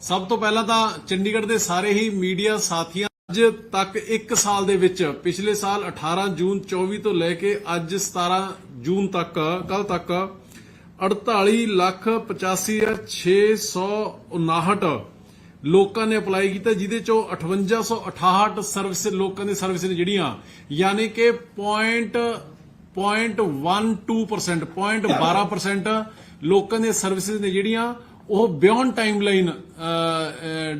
ਸਭ ਤੋਂ ਪਹਿਲਾਂ ਤਾਂ ਚੰਡੀਗੜ੍ਹ ਦੇ ਸਾਰੇ ਹੀ ਮੀਡੀਆ ਸਾਥੀਆਂ, ਅੱਜ ਤੱਕ 1 ਸਾਲ ਦੇ ਵਿੱਚ, ਪਿਛਲੇ ਸਾਲ 18 ਜੂਨ 24 ਤੋਂ ਲੈ ਕੇ ਅੱਜ 17 ਜੂਨ ਤੱਕ ਕੱਲ ਤੱਕ 48 ਲੱਖ 85659 ਲੋਕਾਂ ਨੇ ਅਪਲਾਈ ਕੀਤਾ, ਜਿਹਦੇ ਚੋਂ 5868 ਸਰਵਿਸ, ਲੋਕਾਂ ਦੀ ਸਰਵਿਸ ਨੇ ਜਿਹੜੀਆਂ, ਯਾਨੀ ਕਿ ਪੁਆਇੰਟ 0.12% 0.12% ਲੋਕਾਂ ਦੀਆਂ ਸਰਵਿਸਿਜ਼ ਨੇ ਜਿਹੜੀਆਂ, ਉਹ ਬਿਯੋਂਡ ਟਾਈਮਲਾਈਨ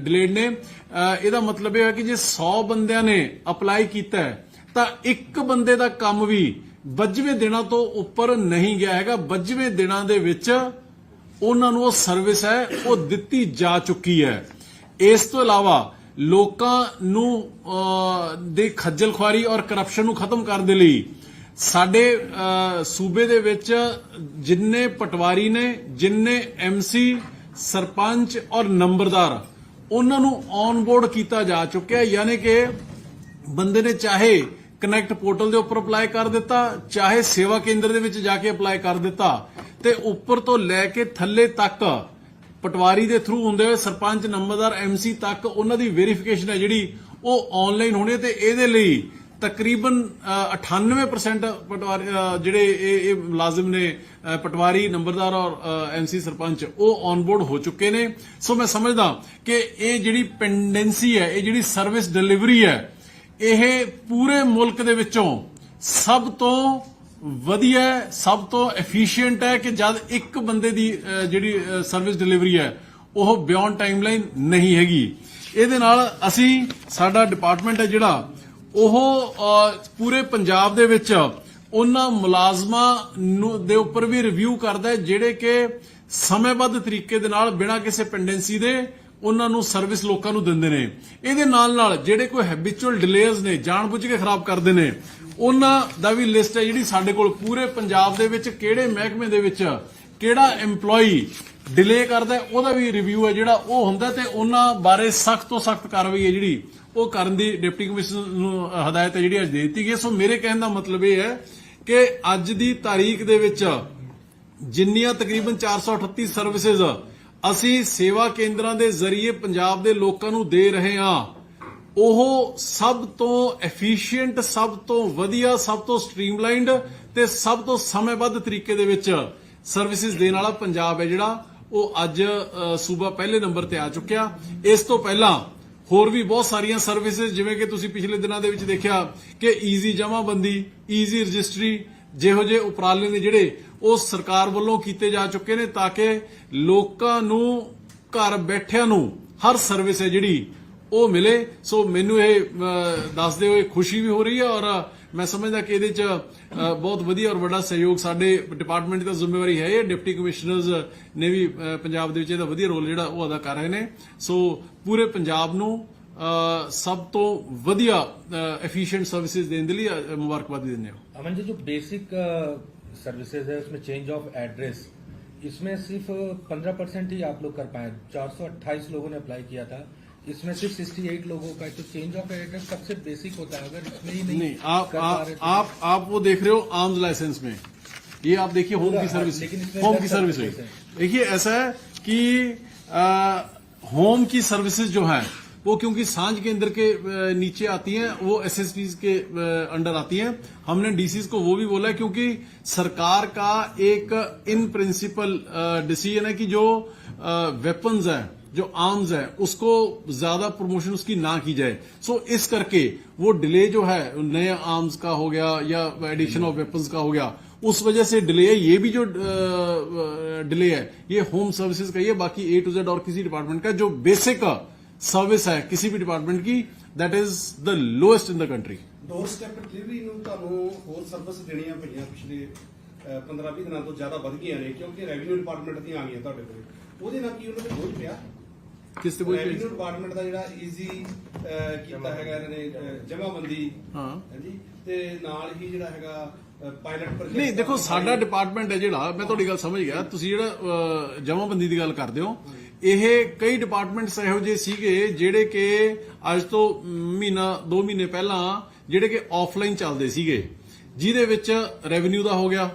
ਡਿਲੇਡ ਨੇ। ਇਹਦਾ ਮਤਲਬ ਇਹ ਹੈ ਕਿ ਜੇ 100 ਬੰਦਿਆਂ ਨੇ ਅਪਲਾਈ ਕੀਤਾ ਹੈ, ਤਾਂ ਇੱਕ ਬੰਦੇ ਦਾ ਕੰਮ ਵੀ 25ਵੇਂ ਦਿਨਾਂ ਤੋਂ ਉੱਪਰ ਨਹੀਂ ਗਿਆ ਹੈਗਾ। 25ਵੇਂ ਦਿਨਾਂ ਦੇ ਵਿੱਚ ਉਹਨਾਂ ਨੂੰ ਉਹ ਸਰਵਿਸ ਹੈ, ਉਹ ਦਿੱਤੀ ਜਾ ਚੁੱਕੀ ਹੈ। ਇਸ ਤੋਂ ਇਲਾਵਾ ਲੋਕਾਂ ਨੂੰ ਦੇ ਖੱਜਲ ਖੁਆਰੀ ਔਰ ਕਰਪਸ਼ਨ ਨੂੰ ਖਤਮ ਕਰਨ ਦੇ ਲਈ ਸਾਡੇ ਸੂਬੇ ਦੇ ਵਿੱਚ ਜਿੰਨੇ ਪਟਵਾਰੀ ਨੇ, ਜਿੰਨੇ ਐਮਸੀ ਸਰਪੰਚ ਔਰ ਨੰਬਰਦਾਰ, ਉਹਨਾਂ ਨੂੰ ਔਨਬੋਰਡ ਕੀਤਾ ਜਾ ਚੁੱਕਿਆ। ਯਾਨੀ ਕਿ ਬੰਦੇ ਨੇ ਚਾਹੇ ਕਨੈਕਟ ਪੋਰਟਲ ਦੇ ਉੱਪਰ ਅਪਲਾਈ ਕਰ ਦਿੱਤਾ, ਚਾਹੇ ਸੇਵਾ ਕੇਂਦਰ ਦੇ ਵਿੱਚ ਜਾ ਕੇ ਅਪਲਾਈ ਕਰ ਦਿੱਤਾ, ਤੇ ਉੱਪਰ ਤੋਂ ਲੈ ਕੇ ਥੱਲੇ ਤੱਕ ਪਟਵਾਰੀ ਦੇ ਥਰੂ ਹੁੰਦੇ ਹੋਏ, ਸਰਪੰਚ, ਨੰਬਰਦਾਰ ਐਮਸੀ ਤੱਕ ਉਹਨਾਂ ਦੀ ਵੈਰੀਫਿਕੇਸ਼ਨ ਹੈ ਜਿਹੜੀ ਉਹ ਆਨਲਾਈਨ ਹੋਣੀ ਤੇ ਇਹਦੇ ਲਈ ਤਕਰੀਬਨ ਅ, 98% ਪਟਵਾਰੀ ਜਿਹੜੇ ਇਹ ਇਹ ਮੁਲਾਜ਼ਮ ਨੇ ਅ, ਪਟਵਾਰੀ ਨੰਬਰਦਾਰ ਔਰ ਐਮਸੀ ਸਰਪੰਚ ਉਹ ਔਨਬੋਰਡ ਹੋ ਚੁੱਕੇ ਨੇ। ਸੋ ਮੈਂ ਸਮਝਦਾ ਕਿ ਇਹ ਜਿਹੜੀ ਪੈਂਡੈਂਸੀ ਹੈ ਇਹ ਜਿਹੜੀ ਸਰਵਿਸ ਡਿਲੀਵਰੀ ਹੈ ਇਹ ਪੂਰੇ ਮੁਲਕ ਦੇ ਵਿੱਚੋਂ ਸਭ ਤੋਂ ਵਧੀਆ ਸਭ ਤੋਂ ਐਫੀਸ਼ੀਐਂਟ ਹੈ ਕਿ ਜਦ ਇੱਕ ਬੰਦੇ ਦੀ ਜਿਹੜੀ ਸਰਵਿਸ ਡਿਲੀਵਰੀ ਹੈ ਉਹ ਬਿਯੋਂਡ ਟਾਈਮਲਾਈਨ ਨਹੀਂ ਹੈਗੀ। ਇਹਦੇ ਨਾਲ ਅਸੀਂ ਸਾਡਾ ਡਿਪਾਰਟਮੈਂਟ ਹੈ ਜਿਹੜਾ ਉਹ ਪੂਰੇ ਪੰਜਾਬ ਦੇ ਵਿੱਚ ਉਹਨਾਂ ਮੁਲਾਜ਼ਮਾਂ ਨੂੰ, ਦੇ ਉੱਪਰ ਵੀ ਰਿਵਿਊ ਕਰਦਾ ਹੈ, ਜਿਹੜੇ ਕਿ ਸਮੇਂਬੱਧ ਤਰੀਕੇ ਦੇ ਨਾਲ ਬਿਨਾਂ ਕਿਸੇ ਪੈਂਡੈਂਸੀ ਦੇ ਉਹਨਾਂ ਨੂੰ ਸਰਵਿਸ ਲੋਕਾਂ ਨੂੰ ਦਿੰਦੇ ਨੇ। ਇਹਦੇ ਨਾਲ ਨਾਲ ਜਿਹੜੇ ਕੋਈ ਹੈਬਿਚੁਅਲ ਡਿਲੇਜ਼ ਨੇ, ਜਾਣਬੁੱਝ ਕੇ ਖਰਾਬ ਕਰਦੇ ਨੇ, ਉਹਨਾਂ ਦਾ ਵੀ ਲਿਸਟ ਹੈ ਜਿਹੜੀ ਸਾਡੇ ਕੋਲ ਪੂਰੇ ਪੰਜਾਬ ਦੇ ਵਿੱਚ ਕਿਹੜੇ ਮਹਿਕਮੇ ਦੇ ਵਿੱਚ ਕਿਹੜਾ EMPLOYEE ਡਿਲੇ ਕਰਦਾ ਉਹਦਾ ਵੀ ਰਿਵਿਊ ਹੈ ਜਿਹੜਾ ਉਹ ਹੁੰਦਾ ਤੇ ਉਹਨਾਂ ਬਾਰੇ ਸਖਤ ਤੋਂ ਸਖਤ ਕਾਰਵਾਈ ਹੈ ਜਿਹੜੀ ਉਹ ਕਰਨ ਦੀ ਡਿਪਟੀ ਕਮਿਸ਼ਨਰ ਨੂੰ ਹਦਾਇਤ ਹੈ ਜਿਹੜੀ ਅੱਜ ਦੇ ਦਿੱਤੀ ਗਈ ਸੋ ਮੇਰੇ ਕਹਿਣ ਦਾ ਮਤਲਬ ਇਹ ਹੈ ਕਿ ਅੱਜ ਦੀ ਤਾਰੀਖ ਦੇ ਵਿੱਚ ਜਿੰਨੀਆਂ ਤਕਰੀਬਨ 438 ਸਰਵਿਸਿਜ਼ ਅਸੀਂ ਸੇਵਾ ਕੇਂਦਰਾਂ ਦੇ ਜ਼ਰੀਏ ਪੰਜਾਬ ਦੇ ਲੋਕਾਂ ਨੂੰ ਦੇ ਰਹੇ ਹਾਂ, ਉਹ ਸਭ ਤੋਂ ਐਫੀਸ਼ੀਐਂਟ ਸਭ ਤੋਂ ਵਧੀਆ, ਸਭ ਤੋਂ ਸਟ੍ਰੀਮਲਾਈਨਡ ਤੇ ਸਭ ਤੋਂ ਸਮੇਂਬੱਧ ਤਰੀਕੇ ਦੇ ਵਿੱਚ ਸਰਵਿਸਿਜ਼ ਦੇਣ ਵਾਲਾ ਪੰਜਾਬ ਹੈ ਜਿਹੜਾ। ਉਹ ਅੱਜ ਸੂਬਾ ਪਹਿਲੇ ਨੰਬਰ ਤੇ ਆ ਚੁੱਕਿਆ। ਇਸ ਤੋਂ ਪਹਿਲਾਂ ਹੋਰ ਵੀ ਬਹੁਤ ਸਾਰੀਆਂ ਸਰਵਿਸਿਜ਼ ਜਿਵੇਂ ਕਿ ਤੁਸੀਂ ਪਿਛਲੇ ਦਿਨਾਂ ਦੇ ਵਿੱਚ ਦੇਖਿਆ ਕਿ ਈਜ਼ੀ ਜਮਾਬੰਦੀ ਈਜ਼ੀ ਰਜਿਸਟਰੀ ਜਿਹੋ ਜਿਹੇ ਉਪਰਾਲੇ ਨੇ ਜਿਹੜੇ ਉਹ ਸਰਕਾਰ ਵੱਲੋਂ ਕੀਤੇ ਜਾ ਚੁੱਕੇ ਨੇ ਤਾਂ ਕਿ ਲੋਕਾਂ ਨੂੰ, ਘਰ ਬੈਠਿਆਂ ਨੂੰ ਹਰ ਸਰਵਿਸ ਹੈ ਜਿਹੜੀ ਉਹ ਮਿਲੇ। ਸੋ ਮੈਨੂੰ ਇਹ ਦੱਸਦੇ ਹੋਏ ਖੁਸ਼ੀ ਵੀ ਹੋ ਰਹੀ ਹੈ ਔਰ ਮੈਂ ਸਮਝਦਾ ਕਿ ਇਹਦੇ ਚ ਅ, ਬਹੁਤ ਵਧੀਆ ਔਰ ਵੱਡਾ ਸਹਿਯੋਗ ਸਾਡੇ ਡਿਪਾਰਟਮੈਂਟ ਦੀ ਤਾਂ ਜ਼ਿੰਮੇਵਾਰੀ ਹੈ ਇਹ ਡਿਪਟੀ ਕਮਿਸ਼ਨਰਸ ਨੇ ਵੀ ਅ, ਪੰਜਾਬ ਦੇ ਵਿੱਚ ਇਹਦਾ ਵਧੀਆ ਰੋਲ ਜਿਹੜਾ ਉਹ ਅਦਾ ਕਰ ਰਹੇ ਨੇ ਸੋ ਪੂਰੇ ਪੰਜਾਬ ਨੂੰ ਅ, ਸਭ ਤੋਂ ਵਧੀਆ ਐਫੀਸ਼ੀਐਂਟ ਸਰਵਿਸਿਜ਼ ਦੇਣ ਦੇ ਲਈ ਅ, ਮੁਬਾਰਕਬਾਦੀ ਦਿੰਦੇ ਹਾਂ अमन जी जो बेसिक सर्विसेज है उसमें चेंज ऑफ एड्रेस इसमें सिर्फ 15 परसेंट ही आप लोग कर पाए 428 लोगों ने अप्लाई किया था इसमें सिर्फ़ 68 लोगों का है। तो चेंज ऑफ़ एड्रेस सबसे बेसिक होता है अगर इसमें ही नहीं, नहीं आप आप तो- आप आप वो देख रहे हो आर्म्स लाइसेंस में। ये आप देखिए होम की हाँ, सर्विस होम की सर्विस देखिए ऐसा है कि आ, होम की सर्विसेज़ जो है वो क्योंकि साँझ केंद्र के नीचे आती हैं वो एसएसपीज के अंडर आती हैं। हमने डीसीज को वो भी बोला है क्योंकि सरकार का एक इन प्रिंसिपल डिसीज़न है कि जो वेपन्स है जो आर्म्स है उसको ज्यादा प्रमोशन उसकी ना की जाए सो इस करके वो डिले जो है नए आर्म्स का हो गया या एडिशन ऑफ वेपन्स का हो गया उस वजह से डिले है ये भी जो डिले है ये होम सर्विसेज का ही है बाकी ए टू जेड और किसी डिपार्टमेंट का जो बेसिक सर्विस है किसी भी डिपार्टमेंट की that is the lowest in the country door step delivery ਨੂੰ ਤੁਹਾਨੂੰ ਹੋਰ ਸਰਵਿਸ ਦੇਣੀਆਂ ਪਈਆਂ ਪਿਛਲੇ 15-20 ਦਿਨਾਂ ਤੋਂ ਜ਼ਿਆਦਾ ਵੱਧ ਗਈਆਂ ਨੇ ਕਿਉਂਕਿ ਰੈਵਨਿਊ ਡਿਪਾਰਟਮੈਂਟ ਦੀਆਂ ਆ ਗਈਆਂ ਤੁਹਾਡੇ ਕੋਲ ਉਹਦੇ ਨਾਲ ਕੀ ਉਹਨਾਂ ਦੇ ਬੋਝ ਪਿਆ ਡਿਸਟ੍ਰੀਬਿਊਸ਼ਨ ਰੈਵਨਿਊ ਡਿਪਾਰਟਮੈਂਟ ਦਾ ਜਿਹੜਾ ਈਜ਼ੀ ਕੀਤਾ ਹੈਗਾ ਇਹਨਾਂ ਨੇ ਜਮਾਬੰਦੀ। ਹਾਂ। ਹਾਂਜੀ? ਤੇ ਨਾਲ ਹੀ ਜਿਹੜਾ ਹੈਗਾ ਪਾਇਲਟ ਪ੍ਰੋਜੈਕਟ ਨਹੀਂ ਦੇਖੋ ਸਾਡਾ ਡਿਪਾਰਟਮੈਂਟ ਹੈ ਜਿਹੜਾ ਮੈਂ ਤੁਹਾਡੀ ਗੱਲ ਸਮਝ ਗਿਆ। ਤੁਸੀਂ ਜਿਹੜਾ ਜਮਾਬੰਦੀ ਦੀ ਗੱਲ ਕਰਦੇ ਹੋ ਇਹ ਕਈ ਡਿਪਾਰਟਮੈਂਟਸ ਇਹੋ ਜਿਹੇ ਸੀਗੇ ਜਿਹੜੇ ਕਿ ਅੱਜ ਤੋਂ ਮਹੀਨਾ 2 ਮਹੀਨੇ ਪਹਿਲਾਂ ਜਿਹੜੇ ਕਿ ਆਫਲਾਈਨ ਚੱਲਦੇ ਸੀਗੇ ਜਿਹਦੇ ਵਿੱਚ ਰੈਵਨਿਊ ਦਾ ਹੋ ਗਿਆ।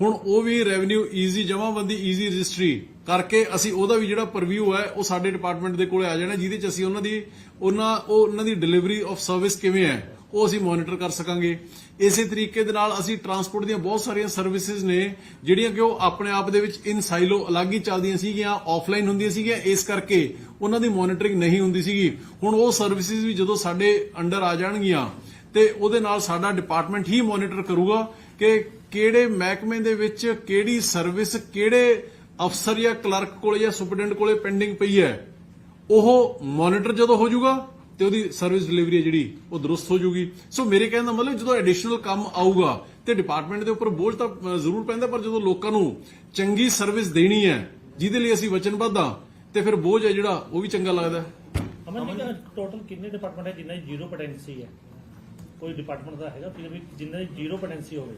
ਹੁਣ ਉਹ ਵੀ revenue easy jamabandi easy registry ਕਰਕੇ ਅਸੀਂ ਉਹਦਾ ਵੀ ਜਿਹੜਾ ਪਰਵਿਊ ਹੈ, ਉਹ ਸਾਡੇ ਡਿਪਾਰਟਮੈਂਟ ਦੇ ਕੋਲੇ ਆ ਜਾਣਾ, ਜਿਹਦੇ ਚ ਅਸੀਂ ਉਹਨਾਂ ਦੀ, ਉਹਨਾਂ, ਉਹ ਉਹਨਾਂ ਦੀ ਡਿਲੀਵਰੀ ਆਫ ਸਰਵਿਸ ਕਿਵੇਂ ਹੈ, ਉਹ ਅਸੀਂ ਮੋਨੀਟਰ ਕਰ ਸਕਾਂਗੇ। ਇਸੇ ਤਰੀਕੇ ਦੇ ਨਾਲ ਅਸੀਂ ਟਰਾਂਸਪੋਰਟ ਦੀਆਂ ਬਹੁਤ ਸਾਰੀਆਂ ਸਰਵਿਸਿਜ਼ ਨੇ, ਜਿਹੜੀਆਂ ਕਿ ਉਹ ਆਪਣੇ ਆਪ ਦੇ ਵਿੱਚ ਇਨ ਸਾਈਲੋ ਅਲੱਗ ਹੀ ਚੱਲਦੀਆਂ ਸੀਗੀਆਂ ਆਫਲਾਈਨ ਹੁੰਦੀਆਂ ਸੀਗੀਆਂ, ਇਸ ਕਰਕੇ ਉਹਨਾਂ ਦੀ ਮੋਨੀਟਰਿੰਗ ਨਹੀਂ ਹੁੰਦੀ ਸੀਗੀ। ਹੁਣ ਉਹ ਸਰਵਿਸਿਜ਼ ਵੀ ਜਦੋਂ ਸਾਡੇ ਅੰਡਰ ਆ ਜਾਣਗੀਆਂ, ਤੇ ਉਹਦੇ ਨਾਲ ਸਾਡਾ ਡਿਪਾਰਟਮੈਂਟ ਹੀ ਮੋਨੀਟਰ ਕਰੂਗਾ ਕਿ ਕਿਹੜੇ ਮਹਿਕਮੇ ਦੇ ਵਿੱਚ ਕਿਹੜੀ ਸਰਵਿਸ ਕਿਹੜੇ ਅਫਸਰ ਜਾਂ ਕਲਰਕ ਕੋਲੇ ਜਾਂ ਸੁਪਰਡੈਂਟ ਕੋਲੇ ਪੈਂਡਿੰਗ ਪਈ ਹੈ, ਉਹ ਮੋਨੀਟਰ ਜਦੋਂ ਹੋ ਜਾਊਗਾ ਤੇ ਉਹਦੀ ਸਰਵਿਸ ਡਿਲੀਵਰੀ ਹੈ ਜਿਹੜੀ, ਉਹ ਦਰੁਸਤ ਹੋ ਜਾਊਗੀ। ਸੋ ਮੇਰੇ ਕਹਿਣ ਦਾ ਮਤਲਬ ਜਦੋਂ ਐਡੀਸ਼ਨਲ ਕੰਮ ਆਊਗਾ ਤੇ ਡਿਪਾਰਟਮੈਂਟ ਦੇ ਉੱਪਰ ਬੋਝ ਤਾਂ ਜ਼ਰੂਰ ਪੈਂਦਾ, ਪਰ ਜਦੋਂ ਲੋਕਾਂ ਨੂੰ ਚੰਗੀ ਸਰਵਿਸ ਦੇਣੀ ਹੈ, ਜਿਹਦੇ ਲਈ ਅਸੀਂ ਵਚਨਬੱਧ ਹਾਂ ਤੇ ਫਿਰ ਬੋਝ ਹੈ ਜਿਹੜਾ, ਉਹ ਵੀ ਚੰਗਾ ਲੱਗਦਾ ਅਮਨ ਜੀ ਟੋਟਲ ਕਿੰਨੇ ਡਿਪਾਰਟਮੈਂਟ ਹੈ ਜਿਨ੍ਹਾਂ ਦੀ ਜ਼ੀਰੋ ਪੋਟੈਂਸੀ ਹੈ? ਕੋਈ ਡਿਪਾਰਟਮੈਂਟ ਦਾ ਹੈਗਾ, ਫਿਰ ਵੀ ਜਿਨ੍ਹਾਂ ਦੀ ਜ਼ੀਰੋ ਪੋਟੈਂਸੀ ਹੋਵੇ।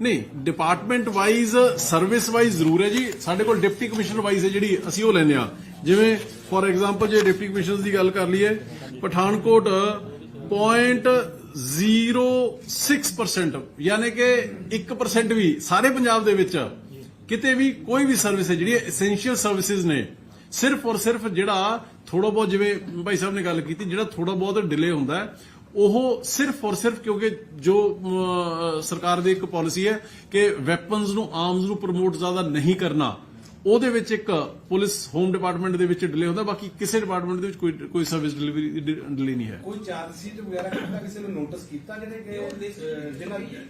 ਨਹੀਂ ਡਿਪਾਰਟਮੈਂਟ ਵਾਈਜ਼ ਸਰਵਿਸ ਵਾਈਜ਼ ਜ਼ਰੂਰ ਹੈ ਜੀ। ਸਾਡੇ ਕੋਲ ਡਿਪਟੀ ਕਮਿਸ਼ਨਰ ਵਾਈਜ਼ ਹੈ ਜਿਹੜੀ ਅਸੀਂ ਉਹ ਲੈਂਦੇ ਆ ਜਿਵੇਂ ਫੋਰ ਐਗਜ਼ਾਮਪਲ ਜੇ ਡਿਪਟੀ ਕਮਿਸ਼ਨਰ ਦੀ ਗੱਲ ਕਰ ਲਈਏ, ਪਠਾਨਕੋਟ 0.06% ਯਾਨੀ ਕਿ 1% ਵੀ ਸਾਰੇ ਪੰਜਾਬ ਦੇ ਵਿੱਚ ਕਿਤੇ ਵੀ ਕੋਈ ਵੀ ਸਰਵਿਸ ਹੈ, ਜਿਹੜੀ ਐਸੈਂਸ਼ੀਅਲ ਸਰਵਿਸਿਜ਼ ਨੇ, ਸਿਰਫ ਔਰ ਸਿਰਫ ਜਿਹੜਾ ਥੋੜਾ ਬਹੁਤ ਜਿਵੇਂ ਭਾਈ ਸਾਹਿਬ ਨੇ ਗੱਲ ਕੀਤੀ, ਜਿਹੜਾ ਥੋੜਾ ਬਹੁਤ ਡਿਲੇ ਹੁੰਦਾ ਹੈ ਉਹ ਸਿਰਫ ਔਰ ਸਿਰਫ ਕਿਉਂਕਿ ਜੋ ਸਰਕਾਰ ਦੀ ਇੱਕ ਪਾਲਿਸੀ ਹੈ ਕਿ ਵੈਪਨਸ ਨੂੰ ਆਰਮਸ ਨੂੰ ਪ੍ਰਮੋਟ ਜ਼ਿਆਦਾ ਨਹੀਂ ਕਰਨਾ ਉਹਦੇ ਵਿੱਚ ਇੱਕ ਪੁਲਿਸ ਹੋਮ ਡਿਪਾਰਟਮੈਂਟ ਦੇ ਵਿੱਚ ਡਿਲੇ ਹੁੰਦਾ ਬਾਕੀ ਕਿਸੇ ਡਿਪਾਰਟਮੈਂਟ ਦੇ ਵਿੱਚ ਕੋਈ ਕੋਈ ਸਰਵਿਸ ਡਿਲੀਵਰੀ ਡਿਲੇ ਨਹੀਂ ਹੈ। ਕੋਈ ਚਾਰਜ ਸ਼ੀਟ ਵਗੈਰਾ ਕੀਤਾ ਕਿਸੇ ਨੂੰ ਨੋਟਿਸ ਕੀਤਾ ਜਿਹੜੇ ਕਿ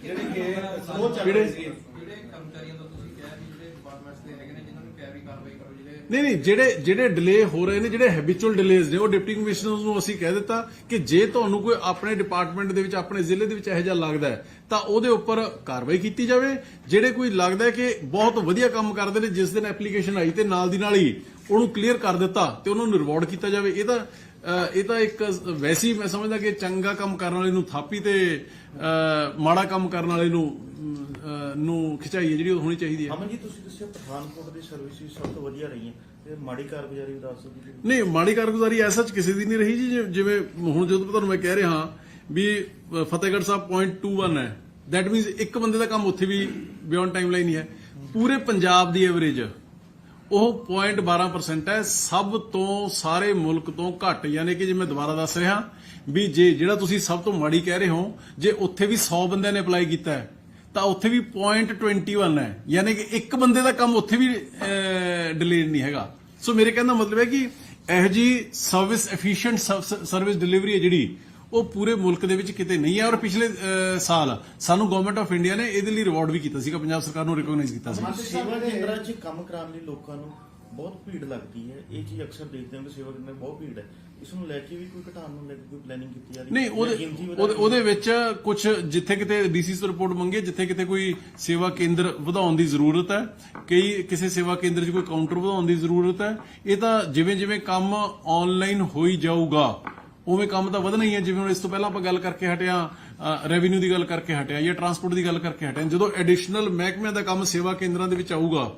ਜਿਹੜੇ ਕਿ ਸਲੋ ਚੱਲ ਰਹੇ ਸੀ ਜਿਹੜੇ ਕਰਮਚਾਰੀਆਂ ਤੋਂ ਤੁਸੀਂ ਕਿਹਾ ਜਿਹੜੇ ਡਿਪਾਰਟਮੈਂਟਸ ਦੇ ਹੈਗੇ ਨੇ ਜਿਨ੍ਹਾਂ ਨੂੰ ਕਾਰਵਾਈ ਕਰੋ ਜਿਹੜੇ ਨਹੀਂ ਨਹੀਂ, ਜਿਹੜੇ ਜਿਹੜੇ ਡਿਲੇ ਹੋ ਰਹੇ ਨੇ, ਜਿਹੜੇ ਹੈਬਿਚੁਅਲ ਡਿਲੇਸ ਨੇ, ਉਹ ਡਿਪਟੀ ਕਮਿਸ਼ਨਰਸ ਨੂੰ ਅਸੀਂ ਕਹਿ ਦਿੱਤਾ ਕਿ ਜੇ ਤੁਹਾਨੂੰ ਕੋਈ ਆਪਣੇ ਡਿਪਾਰਟਮੈਂਟ ਦੇ ਵਿੱਚ, ਆਪਣੇ ਜ਼ਿਲ੍ਹੇ ਦੇ ਵਿੱਚ ਇਹੋ ਜਿਹਾ ਲੱਗਦਾ ਹੈ, ਤਾਂ ਉਹਦੇ ਉੱਪਰ ਕਾਰਵਾਈ ਕੀਤੀ ਜਾਵੇ। ਜਿਹੜੇ ਕੋਈ ਲੱਗਦਾ ਹੈ ਕਿ ਬਹੁਤ ਵਧੀਆ ਕੰਮ ਕਰਦੇ ਨੇ, ਜਿਸ ਦਿਨ ਐਪਲੀਕੇਸ਼ਨ ਆਈ ਤੇ ਨਾਲ ਦੀ ਨਾਲ ਹੀ ਉਹਨੂੰ ਕਲੀਅਰ ਕਰ ਦਿੱਤਾ ਤੇ ਉਹਨਾਂ ਨੂੰ ਰਿਵਾਰਡ ਕੀਤਾ ਜਾਵੇ, ਇਹ ਤਾਂ ਇਹ ਤਾਂ ਇੱਕ ਵੈਸੀ ਮੈਂ ਸਮਝਦਾ ਕਿ ਚੰਗਾ ਕੰਮ ਕਰਨ ਵਾਲੇ ਨੂੰ ਥਾਪੀ ਤੇ ਮਾੜਾ ਕੰਮ ਕਰਨ ਵਾਲੇ ਨੂੰ ਨੂੰ ਖਿਚਾਈ ਹੈ ਜਿਹੜੀ ਉਹ ਹੋਣੀ ਚਾਹੀਦੀ ਹੈ। ਅਮਨ ਜੀ ਤੁਸੀਂ ਦੱਸਿਆ ਪਠਾਨਕੋਟ ਦੀ ਸਰਵਿਸ ਸਭ ਤੋਂ ਵਧੀਆ ਰਹੀਆਂ ਤੇ ਮਾੜੀ ਕਾਰਗੁਜ਼ਾਰੀ ਵੀ ਦੱਸ ਦਿਓ ਜੀ ਨਹੀਂ ਮਾੜੀ ਕਾਰਗੁਜ਼ਾਰੀ ਐਸਾ ਚ ਕਿਸੇ ਦੀ ਨਹੀਂ ਰਹੀ ਜੀ ਜਿਵੇਂ- ਜਿਵੇਂ ਹੁਣ ਜਦੋਂ ਤੁਹਾਨੂੰ ਮੈਂ ਕਹਿ ਰਿਹਾ ਹਾਂ ਵੀ ਅ, ਫਤਿਹਗੜ੍ਹ ਸਾਹਿਬ 0.21 ਹੈ। ਦੈਟ ਮੀਨਸ ਇੱਕ ਬੰਦੇ ਦਾ ਕੰਮ ਉੱਥੇ ਵੀ ਬਿਯੋਂਡ ਟਾਈਮਲਾਈਨ ਹੀ ਹੈ। ਪੂਰੇ ਪੰਜਾਬ ਦੀ ਐਵਰੇਜ ਉਹ 0.12% ਹੈ, ਸਭ ਤੋਂ ਸਾਰੇ ਮੁਲਕ ਤੋਂ ਘੱਟ, ਯਾਨੀ ਕਿ ਜੇ ਮੈਂ ਦੁਬਾਰਾ ਦੱਸ ਰਿਹਾ ਵੀ ਜੇ ਜਿਹੜਾ ਤੁਸੀਂ ਸਭ ਤੋਂ ਮਾੜੀ ਕਹਿ ਰਹੇ ਹੋ, ਜੇ ਉੱਥੇ ਵੀ 100 ਬੰਦਿਆਂ ਨੇ ਅਪਲਾਈ ਕੀਤਾ ਹੈ, ਤਾਂ ਉੱਥੇ ਵੀ 0.21 ਹੈ। ਯਾਨੀ ਕਿ ਇੱਕ ਬੰਦੇ ਦਾ ਕੰਮ ਉੱਥੇ ਵੀ ਡਿਲੇਡ ਨਹੀਂ ਹੈਗਾ। ਸੋ ਮੇਰੇ ਕਹਿਣ ਦਾ ਮਤਲਬ ਹੈ ਕਿ ਇਹ ਜੀ ਸਰਵਿਸ ਐਫੀਸ਼ੀਐਂਟ ਸਰਵਿਸ ਡਿਲੀਵਰੀ ਹੈ ਜਿਹੜੀ ਉਹ ਪੂਰੇ ਮੁਲਕ ਦੇ ਵਿੱਚ ਕਿਤੇ ਨਹੀਂ ਹੈ। ਔਰ ਪਿਛਲੇ ਅਹ, ਸਾਲ ਸਾਨੂੰ ਗਵਰਨਮੈਂਟ ਆਫ ਇੰਡੀਆ ਨੇ ਇਹਦੇ ਲਈ ਰਿਵਾਰਡ ਵੀ ਕੀਤਾ ਸੀਗਾ ਪੰਜਾਬ ਸਰਕਾਰ ਨੂੰ ਰਿਕਗਨਾਈਜ਼ ਕੀਤਾ ਸੀ ਸੇਵਾ ਕੇਂਦਰਾਂ 'ਚ ਕੰਮ ਕਰਾਉਣ ਲਈ ਲੋਕਾਂ ਨੂੰ ਬਹੁਤ ਭੀੜ ਲੱਗਦੀ ਹੈ। ਇਹ ਚੀਜ਼ ਅਕਸਰ ਦੇਖਦੇ ਹਾਂ ਕਿ ਸੇਵਾ ਕੇਂਦਰ ਬਹੁਤ ਭੀੜ ਹੈ। ਇਸ ਨੂੰ ਲੈ ਕੇ ਵੀ ਕੋਈ ਘਟਾਉਣ ਨੂੰ ਲੈ ਕੇ ਕੋਈ ਪਲੈਨਿੰਗ ਕੀਤੀ ਜਾ ਰਹੀ ਹੈ? ਨਹੀਂ ਜਾਂ ਉਹਦੇ ਗਿਣਤੀ ਵਧਾ ਉਹਦੇ- ਕੇ? ਉਹਦੇ ਵਿੱਚ ਕੁਝ ਜਿੱਥੇ ਕਿਤੇ ਡੀਸੀ ਤੋਂ ਰਿਪੋਰਟ ਮੰਗੇ ਜਿੱਥੇ ਕਿਤੇ ਕੋਈ ਸੇਵਾ ਕੇਂਦਰ ਵਧਾਉਣ ਦੀ ਜ਼ਰੂਰਤ ਹੈ। ਕਈ ਕਿਸੇ ਸੇਵਾ ਕੇਂਦਰ 'ਚ ਕੋਈ ਕਾਊਂਟਰ ਵਧਾਉਣ ਦੀ ਜ਼ਰੂਰਤ ਹੈ। ਇਹ ਤਾਂ ਜਿਵੇਂ ਜਿਵੇਂ ਕੰਮ ਆਨਲਾਈਨ ਹੋਈ ਜਾਊਗਾ ਉਵੇਂ ਕੰਮ ਤਾਂ ਵਧਣਾ ਹੀ ਹੈ ਜਿਵੇਂ ਹੁਣ ਇਸ ਤੋਂ ਪਹਿਲਾਂ ਆਪਾਂ ਗੱਲ ਕਰਕੇ ਹਟਿਆ ਰੈਵਨਿਊ ਦੀ ਗੱਲ ਕਰਕੇ ਹਟਿਆ ਜਾਂ ਟਰਾਂਸਪੋਰਟ ਦੀ ਗੱਲ ਕਰਕੇ ਹਟਿਆ ਜਦੋਂ ਐਡੀਸ਼ਨਲ ਮਹਿਕਮਿਆਂ ਦਾ ਕੰਮ ਸੇਵਾ ਕੇਂਦਰਾਂ ਦੇ ਵਿੱਚ ਆਊਗਾ